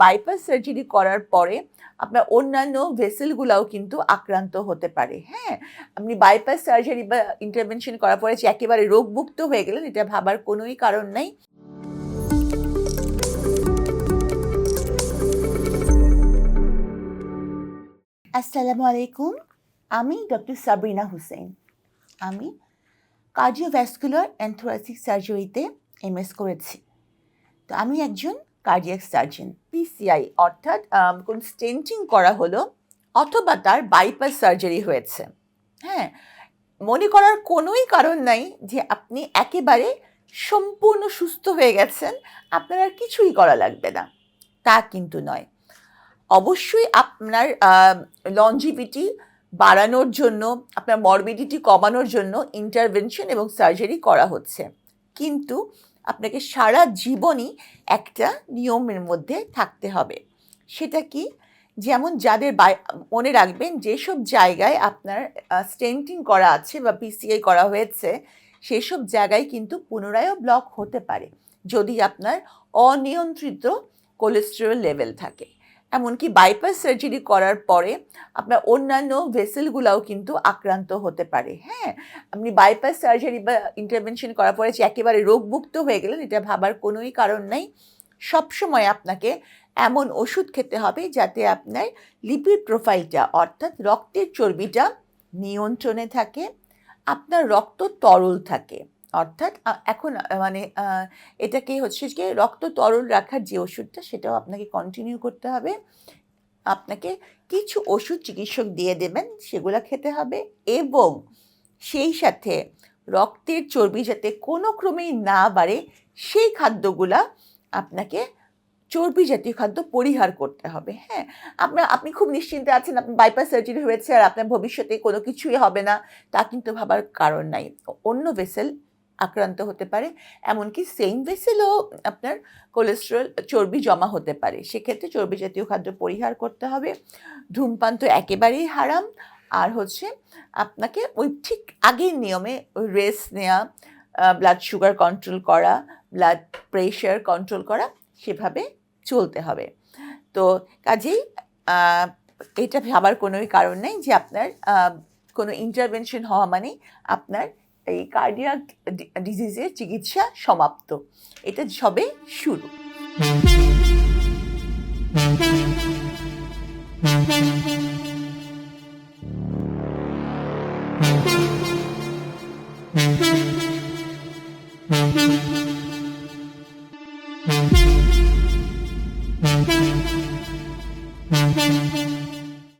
Bypass surgery করার পরে আপনার অন্যান্য ভেসেলগুলাও কিন্তু আক্রান্ত হতে পারে। হ্যাঁ আপনি বাইপাস সার্জারি বা ইন্টারভেনশন করার পরে যে একেবারে রোগমুক্ত হয়ে গেলেন, এটা ভাবার কোনোই কারণ নাই। আসসালামু আলাইকুম। আমি ডক্টর সাবরিনা হুসেন। আমি কার্ডিওভ্যাসকুলার অ্যান্ড থোরাসিক সার্জারিতে এমএস করেছি। তো আমি একজন কার্ডিয়াক সার্জন পিসিআই অর্থাৎ কোন স্টেন্টিং করা হলো অথবা তার বাইপাস সার্জারি হয়েছে। হ্যাঁ মনে করার কোনোই কারণ নাই যে আপনি একেবারে সম্পূর্ণ সুস্থ হয়ে গেছেন, আপনার আর কিছুই করা লাগবে না। তা কিন্তু নয়। অবশ্যই আপনার লঞ্জিভিটি বাড়ানোর জন্য, আপনার মরবিডিটি কমানোর জন্য ইন্টারভেনশন এবং সার্জারি করা হচ্ছে। কিন্তু আপনাকে সারা জীবনই একটা নিয়মের মধ্যে থাকতে হবে। সেটা কি? যেমন যাদের মনে রাখবেন যেসব জায়গায় আপনার স্টেন্টিং করা আছে বা পিসিআই করা হয়েছে, সেসব জায়গায় কিন্তু পুনরায়ও ব্লক হতে পারে। যদি আপনার অনিয়ন্ত্রিত কোলেস্টেরল লেভেল থাকে। এমনকি বাইপাস সার্জারি করার পরে আপনার অন্যান্য ভেসেলগুলাও কিন্তু আক্রান্ত হতে পারে। হ্যাঁ আপনি বাইপাস সার্জারি বা ইন্টারভেনশন করার পরে যে একেবারে রোগমুক্ত হয়ে গেলেন, এটা ভাবার কোনোই কারণ নেই। সবসময় আপনাকে এমন ওষুধ খেতে হবে যাতে আপনার লিপিড প্রোফাইলটা অর্থাৎ রক্তের চর্বিটা নিয়ন্ত্রণে থাকে, আপনার রক্ত তরল থাকে। অর্থাৎ এখন মানে এটাকে হচ্ছে যে রক্ত তরল রাখার যে ওষুধটা, সেটাও আপনাকে কন্টিনিউ করতে হবে। আপনাকে কিছু ওষুধ চিকিৎসক দিয়ে দেবেন, সেগুলো খেতে হবে এবং সেই সাথে রক্তের চর্বি যাতে কোনো ক্রমেই না বাড়ে, সেই খাদ্যগুলা আপনাকে চর্বি জাতীয় খাদ্য পরিহার করতে হবে। হ্যাঁ আপনার আপনি খুব নিশ্চিন্তে আছেন আপনার বাইপাস সার্জারি হয়েছে আর আপনার ভবিষ্যতে কোনো কিছুই হবে না, তা কিন্তু ভাবার কারণ নাই। অন্য ভেসেল আক্রান্ত হতে পারে, এমনকি সেম ভেসেলও আপনার কোলেস্টেরল চর্বি জমা হতে পারে। সেক্ষেত্রে চর্বি জাতীয় খাদ্য পরিহার করতে হবে। ধূমপান তো একেবারেই হারাম। আর হচ্ছে আপনাকে ওই ঠিক আগের নিয়মে রেস্ট নেওয়া ব্লাড সুগার কন্ট্রোল করা ব্লাড প্রেশার কন্ট্রোল করা, সেভাবে চলতে হবে। তো কাজেই এটা ভাবার কোনোই কারণ নেই যে আপনার কোনো ইন্টারভেনশন হওয়া মানে আপনার এই কার্ডিয়াক ডিজিজের চিকিৎসা সমাপ্ত এটা সবে শুরু you.